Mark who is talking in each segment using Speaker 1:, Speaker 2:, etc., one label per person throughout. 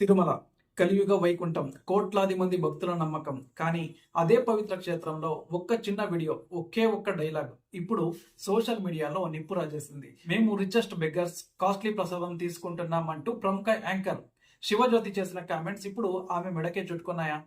Speaker 1: తిరుమల కలియుగ వైకుంఠం కోట్లాది మంది భక్తుల నమ్మకం. కానీ అదే పవిత్ర క్షేత్రంలో ఒక్క చిన్న వీడియో ఒకే ఒక్క డైలాగ్ ఇప్పుడు సోషల్ మీడియాలో నిప్పు రాజేసింది మేము రిచెస్ట్ బెగ్గర్స్ కాస్ట్లీ ప్రసాదం తీసుకుంటున్నామంటూ ప్రముఖ యాంకర్ శివజ్యోతి చేసిన కామెంట్స్ ఇప్పుడు ఆమె మెడకే చుట్టుకున్నాయా?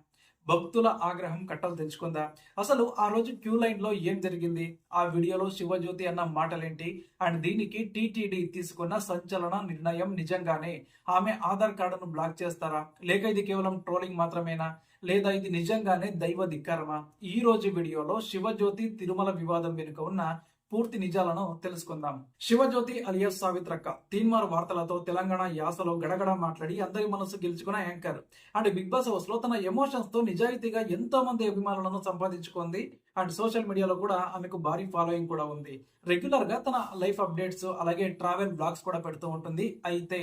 Speaker 1: భక్తుల ఆగ్రహం కట్టలు తెచ్చుకుందా అసలు ఆ రోజు క్యూ లైన్లో ఏం జరిగింది? ఆ వీడియోలో శివజ్యోతి అన్న మాటలేంటి? అండ్ దీనికి టీటీడీ తీసుకున్న సంచలన నిర్ణయం నిజంగానే. ఆమె ఆధార్ కార్డును బ్లాక్ చేస్తారా? లేక ఇది కేవలం ట్రోలింగ్ మాత్రమేనా? లేదా ఇది నిజంగానే దైవ ధిక్కారమా? ఈ రోజు వీడియోలో శివజ్యోతి తిరుమల వివాదం వెనుక ఉన్న పూర్తి నిజాలను తెలుసుకుందాం. శివజ్యోతి అలియస్ సావిత్రక్క తీన్మార్ వార్తలతో తెలంగాణ యాసలో గడగడ మాట్లాడి అందరి మనసు గెలుచుకున్న యాంకర్. అండ్ బిగ్ బాస్ హౌస్లో తన ఎమోషన్స్తో నిజాయితీగా ఎంతో మంది అభిమానులను సంపాదించుకుంది అండ్ సోషల్ మీడియాలో కూడా ఆమెకు భారీ ఫాలోయింగ్ కూడా ఉంది. రెగ్యులర్గా తన లైఫ్ అప్డేట్స్ అలాగే ట్రావెల్ బ్లాగ్స్ కూడా పెడుతూ ఉంటుంది. అయితే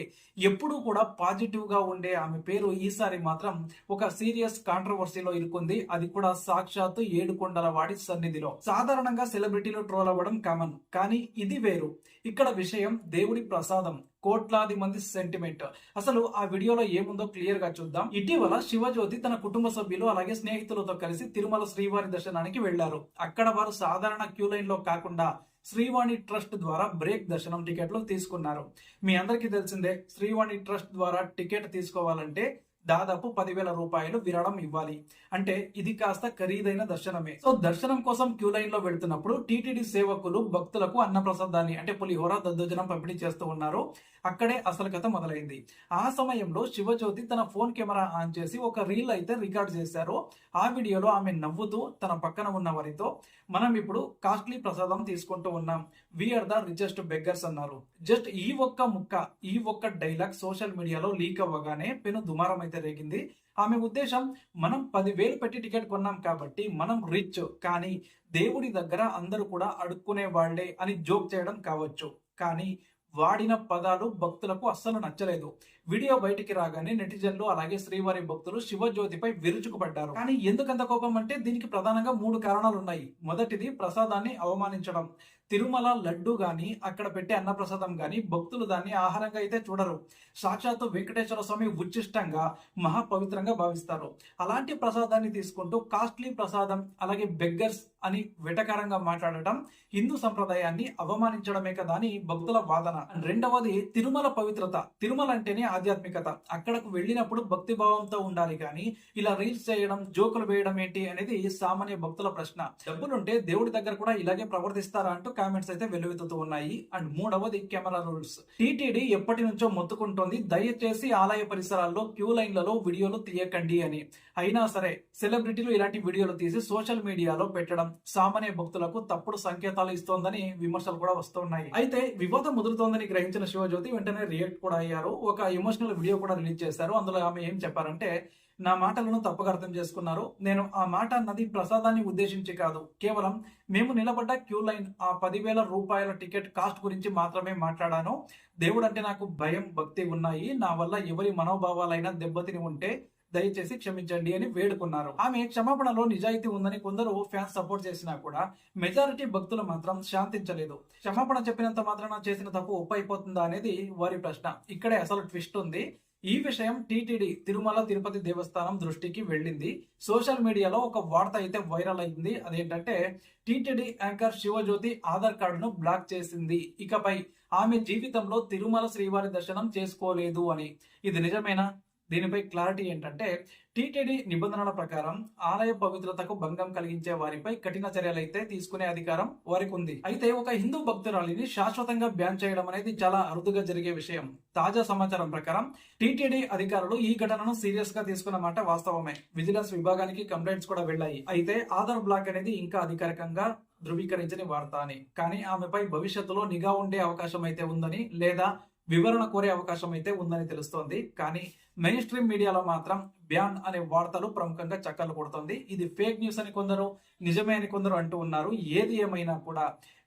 Speaker 1: ఎప్పుడూ కూడా పాజిటివ్గా ఉండే ఆమె పేరు ఈసారి మాత్రం ఒక సీరియస్ కాంట్రవర్సీలో ఇరుకుంది. అది కూడా సాక్షాత్తు ఏడుకొండల వాడి సన్నిధిలో. సాధారణంగా సెలబ్రిటీలు ట్రోల్ అవ్వడం కామన్ కానీ ఇది వేరు. ఇక్కడ విషయం దేవుడి ప్రసాదం. కోట్లాది మంది సెంటిమెంట్ అసలు ఆ వీడియోలో ఏముందో క్లియర్గా చూద్దాం. ఇటీవల శివజ్యోతి తన కుటుంబ సభ్యులు అలాగే స్నేహితులతో కలిసి తిరుమల శ్రీవారి దర్శనానికి వెళ్ళారు అక్కడ వారు సాధారణ క్యూ లైన్లో కాకుండా శ్రీవాణి ట్రస్ట్ ద్వారా బ్రేక్ దర్శనం టికెట్లు తీసుకున్నారు. మీ అందరికీ తెలిసిందే శ్రీవాణి ట్రస్ట్ ద్వారా టికెట్ తీసుకోవాలంటే దాదాపు పదివేల రూపాయలు విరాళం ఇవ్వాలి. అంటే ఇది కాస్త ఖరీదైన దర్శనమే. సో దర్శనం కోసం క్యూ లైన్లో వెళ్తున్నప్పుడు టీటీడీ సేవకులు భక్తులకు అన్నప్రసాదాన్ని అంటే పులిహోర దద్దోజనం పంపిణీ చేస్తూ ఉన్నారు. అక్కడే అసలు కథ మొదలైంది. ఆ సమయంలో శివజ్యోతి తన ఫోన్ కెమెరా ఆన్ చేసి ఒక రీల్ అయితే రికార్డ్ చేశారు. ఆ వీడియోలో ఆమె నవ్వుతూ తన పక్కన ఉన్న వారితో మనం ఇప్పుడు కాస్ట్లీ ప్రసాదం తీసుకుంటూ ఉన్నాం. We are the richest beggars అన్నారు. జస్ట్ ఈ ఒక్క ముక్క ఈ ఒక్క డైలాగ్ సోషల్ మీడియాలో లీక్ అవ్వగానే పెను దుమారం అయితే రేగింది. ఆమె ఉద్దేశం మనం పదివేలు పెట్టి టికెట్ కొన్నాం కాబట్టి మనం రిచ్ కానీ దేవుడి దగ్గర అందరూ కూడా అడుక్కునే వాళ్ళే అని జోక్ చేయడం కావచ్చు. కానీ వాడిన పదాలు భక్తులకు అస్సలు నచ్చలేదు. వీడియో బయటికి రాగానే నెటిజన్లు అలాగే శ్రీవారి భక్తులు శివజ్యోతిపై విరుచుకుపడ్డారు. కానీ ఎందుకంత కోపం అంటే దీనికి ప్రధానంగా మూడు కారణాలు ఉన్నాయి మొదటిది ప్రసాదాన్ని అవమానించడం. తిరుమల లడ్డు గాని అక్కడ పెట్టే అన్నప్రసాదం గాని భక్తులు దాన్ని ఆహారంగా అయితే చూడరు. సాక్షాత్తు వెంకటేశ్వర స్వామి ఉచ్చిష్టంగా మహాపవిత్రంగా భావిస్తారు. అలాంటి ప్రసాదాన్ని తీసుకుంటూ కాస్ట్లీ ప్రసాదం అలాగే బెగ్గర్స్ అని వెటకారంగా మాట్లాడటం హిందూ సంప్రదాయాన్ని అవమానించడమే కదా అని భక్తుల వాదన. రెండవది తిరుమల పవిత్రత. తిరుమల అంటేనే ఆధ్యాత్మికత. అక్కడకు వెళ్ళినప్పుడు భక్తి భావంతో ఉండాలి కానీ ఇలా రీల్స్ చేయడం జోకులు వేయడం ఏంటి అనేది సామాన్య భక్తుల ప్రశ్న. డబ్బులుంటే దేవుడి దగ్గర కూడా ఇలాగే ప్రవర్తిస్తారా అంటూ కామెంట్స్ అయితే వెలువెత్తుతూ ఉన్నాయి. అండ్ మూడవది కెమెరా రూల్స్ టీటీడీ ఎప్పటి నుంచో మొత్తుకుంటోంది. దయచేసి ఆలయ పరిసరాల్లో క్యూ లైన్లలో వీడియోలు తీయకండి అని. అయినా సరే సెలబ్రిటీలు ఇలాంటి వీడియోలు తీసి సోషల్ మీడియాలో పెట్టడం సామాన్య భక్తులకు తప్పుడు సంకేతాలు ఇస్తోందని విమర్శలు కూడా వస్తున్నాయి. అయితే వివాదం ముదురుతోందని గ్రహించిన శివజ్యోతి వెంటనే రియాక్ట్ కూడా అయ్యారు. ఒక ఎమోషనల్ వీడియో కూడా రిలీజ్ చేశారు. అందులో ఆమె ఏం చెప్పారంటే నా మాటలను తప్పుగా అర్థం చేసుకున్నారు. నేను ఆ మాట అన్నది ప్రసాదాన్ని ఉద్దేశించి కాదు. కేవలం మేము నిలబడ్డ క్యూ లైన్ ఆ పదివేల రూపాయల టికెట్ కాస్ట్ గురించి మాత్రమే మాట్లాడాను. దేవుడు అంటే నాకు భయం భక్తి ఉన్నాయి. నా వల్ల ఎవరి మనోభావాలైనా దెబ్బతిని ఉంటే దయచేసి క్షమించండి అని వేడుకున్నారు. ఆమె క్షమాపణలో నిజాయితీ ఉందని కొందరు ఫ్యాన్స్ సపోర్ట్ చేసినా కూడా మెజారిటీ భక్తులు మాత్రం శాంతించలేదు. క్షమాపణ చెప్పినంత మాత్రాన చేసిన తప్పు ఒప్పైపోతుందా అనేది వారి ప్రశ్న. ఇక్కడే అసలు ట్విస్ట్ ఉంది. ఈ విషయం టీటీడీ తిరుమల తిరుపతి దేవస్థానం దృష్టికి వెళ్ళింది. సోషల్ మీడియాలో ఒక వార్త అయితే వైరల్ అయింది. అదేంటంటే టీటీడీ యాంకర్ శివజ్యోతి ఆధార్ కార్డును బ్లాక్ చేసింది. ఇకపై ఆమె జీవితంలో తిరుమల శ్రీవారి దర్శనం చేసుకోలేదు అని. ఇది నిజమేనా? దీనిపై క్లారిటీ ఏంటంటే టీటీడీ నిబంధనల ప్రకారం ఆలయ పవిత్రతకు భంగం కలిగించే వారిపై కఠిన చర్యలైతే తీసుకునే అధికారం వారికి ఉంది అయితే ఒక హిందూ భక్తురాలిని శాశ్వతంగా బ్యాన్ చేయడం అనేది చాలా అరుదుగా జరిగే విషయం. తాజా సమాచారం ప్రకారం టీటీడీ అధికారులు ఈ ఘటనను సీరియస్గా తీసుకున్న మాట వాస్తవమే. విజిలెన్స్ విభాగానికి కంప్లైంట్స్ కూడా వెళ్ళాయి. అయితే ఆధార్ బ్లాక్ అనేది ఇంకా అధికారికంగా ధృవీకరించని వార్త అని. కానీ ఆమెపై భవిష్యత్తులో నిఘా ఉండే అవకాశం అయితే ఉందని లేదా వివరణ కోరే అవకాశం అయితే ఉందని తెలుస్తోంది. కానీ మెయిన్ స్ట్రీమ్ మీడియాలో మాత్రం బ్యాన్ అనే వార్తలు ప్రముఖంగా చక్కర్లు కొడుతోంది. ఇది ఫేక్ న్యూస్ అని కొందరు నిజమే అని కొందరు అంటూ ఉన్నారు. ఏది ఏమైనా కూడా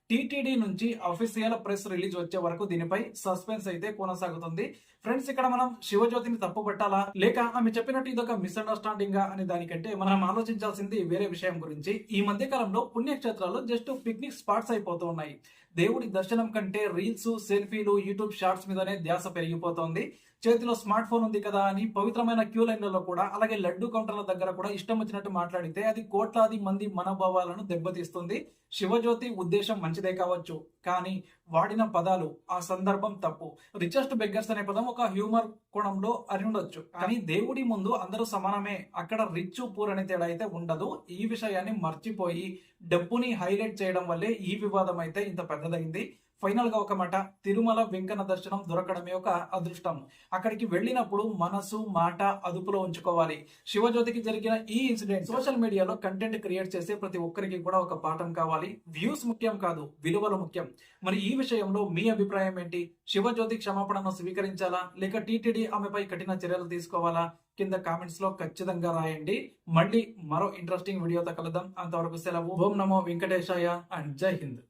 Speaker 1: టీటీడీ నుంచి అఫీషియల్ ప్రెస్ రిలీజ్ వచ్చే వరకు దీనిపై సస్పెన్స్ అయితే కొనసాగుతుంది. ఫ్రెండ్స్ ఇక్కడ మనం శివజ్యోతిని తప్పుపట్టాలా? లేక ఆమె చెప్పినట్టు ఇదొక మిస్అండర్స్టాండింగ్ అనే దానికంటే మనం ఆలోచించాల్సింది వేరే విషయం గురించి. ఈ మధ్య కాలంలో పుణ్యక్షేత్రాలు జస్ట్ పిక్నిక్ స్పాట్స్ అయిపోతూ ఉన్నాయి. దేవుడి దర్శనం కంటే రీల్స్ సెల్ఫీలు యూట్యూబ్ షార్ట్స్ మీదనే ధ్యాస పెరిగిపోతోంది. చేతిలో స్మార్ట్ ఫోన్ ఉంది కదా అని పవిత్రమైన క్యూ లైన్లలో కూడా అలాగే లడ్డు కౌంటర్ల దగ్గర కూడా ఇష్టం వచ్చినట్టు మాట్లాడితే అది కోట్లాది మంది మనోభావాలను దెబ్బతీస్తుంది. శివజ్యోతి ఉద్దేశం మంచిదే కావచ్చు. కానీ వాడిన పదాలు ఆ సందర్భం తప్పు. రిచెస్ట్ బెగ్గర్స్ అనే పదం ఒక హ్యూమర్ కోణంలో అని ఉండొచ్చు. కానీ దేవుడి ముందు అందరూ సమానమే. అక్కడ రిచ్ పూర్ అనే తేడా అయితే ఉండదు. ఈ విషయాన్ని మర్చిపోయి డబ్బుని హైలైట్ చేయడం వల్లే ఈ వివాదం అయితే ఇంత పెద్దదైంది. ఫైనల్గా ఒక మాట తిరుమల వెంకన్న దర్శనం దొరకడమే ఒక అదృష్టం. అక్కడికి వెళ్ళినప్పుడు మనసు మాట అదుపులో ఉంచుకోవాలి. శివజ్యోతికి జరిగిన ఈ ఇన్సిడెంట్ సోషల్ మీడియాలో కంటెంట్ క్రియేట్ చేసే ప్రతి ఒక్కరికి కూడా ఒక పాఠం కావాలి. వ్యూస్ ముఖ్యం కాదు విలువలు ముఖ్యం. మరి ఈ విషయంలో మీ అభిప్రాయం ఏంటి? శివజ్యోతి క్షమాపణను స్వీకరించాలా? లేక టీటీడీ ఆమెపై కఠిన చర్యలు తీసుకోవాలా? కింద కామెంట్స్లో ఖచ్చితంగా రాయండి. మళ్ళీ మరో ఇంట్రెస్టింగ్ వీడియోతో కలుద్దాం. అంతవరకు సెలవు. ఓం నమో వెంకటేశాయ అండ్ జై హింద్.